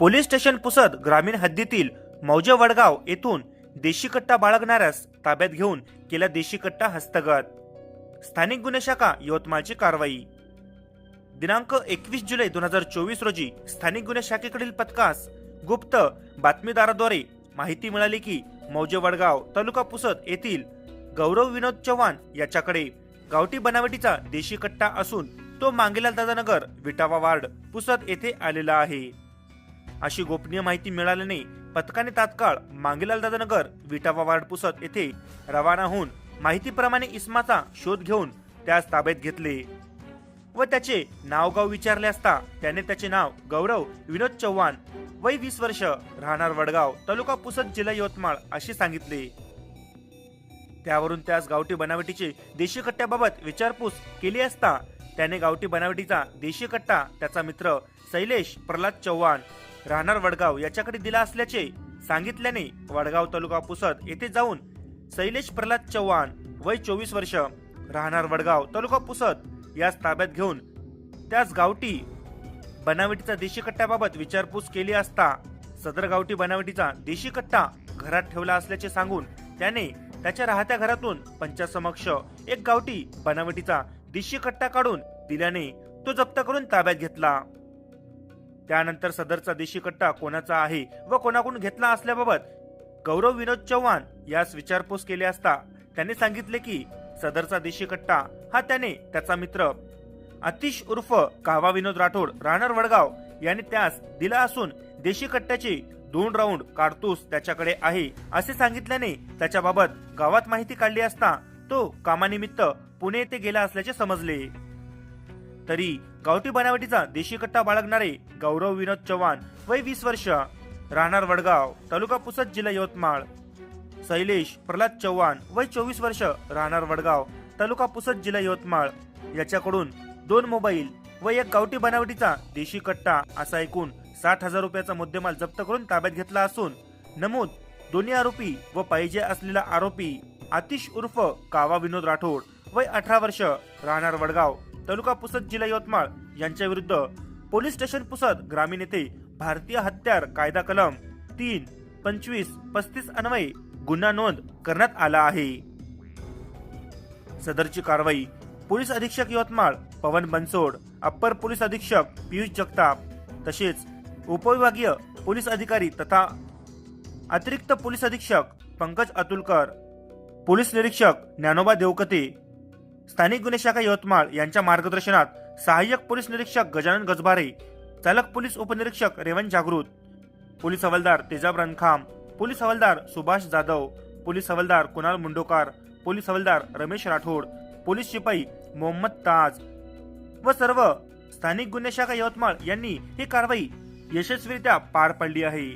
Police station Pusad ग्रामीण हद्दीतील मौजे वडगाव येथून देशी कट्टा बाळगणाऱ्यास ताब्यात घेऊन केला देशी कट्टा हस्तगत. स्थानिक गुन्हे शाखा यवतमाळची कारवाई. दिनांक एकवीस जुलै दोन हजार चोवीस रोजी स्थानिक गुन्हे शाखेकडील पथकास गुप्त बातमीदाराद्वारे माहिती मिळाली की मौजे वडगाव तालुका पुसद येथील गौरव विनोद चव्हाण याच्याकडे गावठी बनावटीचा देशी कट्टा असून तो मांगेलाल दादानगर विटावा वार्ड पुसद येथे आलेला आहे. अशी गोपनीय माहिती मिळाल्याने पथकाने तात्काळ मांगेलाल दादानगर विटावा वार्ड पुसत येथे रवाना होऊन माहितीप्रमाणे इस्माचा शोध घेऊन त्यास ताब्यात घेतले. व त्याचे नावगाव विचारले असता त्याने त्याचे नाव गौरव विनोद चव्हाण वय वीस वर्ष राहणार वडगाव तालुका पुसद जिल्हा यवतमाळ असे सांगितले. त्यावरून त्यास गावठी बनावटीचे देशी कट्ट्याबाबत विचारपूस केली असता त्याने गावठी बनावटीचा देशी कट्टा त्याचा मित्र शैलेश प्रल्हाद चव्हाण राहणार वडगाव याच्याकडे दिला असल्याचे सांगितल्याने वडगाव तालुका पुसद येथे जाऊन शैलेश प्रल्हाद चव्हाण वय चोवीस वर्ष राहणार वडगाव तालुका पुसद यास ताब्यात घेऊन त्यास गावठी बनावटीचा देशी कट्ट्याबाबत विचारपूस केली असता सदर गावठी बनावटीचा देशी कट्टा घरात ठेवला असल्याचे सांगून त्याने त्याच्या राहत्या घरातून पंचासमक्ष एक गावठी बनावटीचा देशी कट्टा काढून दिल्याने तो जप्त करून ताब्यात घेतला. त्यानंतर सदरचा देशी कट्टा कोणाचा आहे व कोणाकडून घेतला असल्याबाबत गौरव विनोद चव्हाण यास विचारपूस केली असता त्याने सांगितले की सदरचा देशी कट्टा हा त्याने त्याचा मित्र. अतिश उर्फ कावा विनोद राठोड राहणार वडगाव याने त्यास दिला असून देशी कट्ट्याचे दोन राऊंड काढतूस त्याच्याकडे आहे असे सांगितल्याने त्याच्याबाबत गावात माहिती काढली असता तो कामानिमित्त पुणे येथे गेला असल्याचे समजले. तरी गावठी बनावटीचा देशी कट्टा बाळगणारे गौरव विनोद चव्हाण वय वीस वर्ष राहणार वडगाव तालुका पुसद जिल्हा यवतमाळ. शैलेश प्रल्हाद चव्हाण वय चोवीस वर्ष राहणार वडगाव तालुका पुसद जिल्हा यवतमाळ. याच्याकडून दोन मोबाईल व एक गावठी बनावटीचा देशी कट्टा असा ऐकून साठ हजार रुपयाचा मुद्देमाल जप्त करून ताब्यात घेतला असून नमूद दोन्ही आरोपी व पाहिजे असलेला आरोपी आतिश उर्फ कावा विनोद राठोड वय अठरा वर्ष. राहणार वडगाव तालुका पुसद जिल्हा यवतमाळ. यांच्या विरुद्ध पोलीस स्टेशन पुसद ग्रामीण येथे भारतीय हत्यार कायदा कलम तीन पंचवीस पस्तीस अन्वये गुन्हा नोंद करण्यात आला आहे. सदरची कारवाई पोलीस अधीक्षक यवतमाळ पवन बनसोड अप्पर पोलीस अधीक्षक पियुष जगताप तसेच उपविभागीय पोलीस अधिकारी तथा अतिरिक्त पोलीस अधीक्षक पंकज अतुलकर. पोलीस निरीक्षक ज्ञानोबा देवकते स्थानिक गुन्हे शाखा यवतमाळ यांच्या मार्गदर्शनात सहाय्यक पोलीस निरीक्षक गजानन गजबारे चालक पोलीस उपनिरीक्षक रेवण जागृत पोलीस हवालदार तेजाब रणखाम पोलीस हवालदार सुभाष जाधव पोलीस हवालदार कुणाल मुंडोकार पोलीस हवालदार रमेश राठोड पोलीस शिपाई मोहम्मद ताज व सर्व स्थानिक गुन्हे शाखा यवतमाळ यांनी ही कारवाई यशस्वीरित्या पार पडली आहे.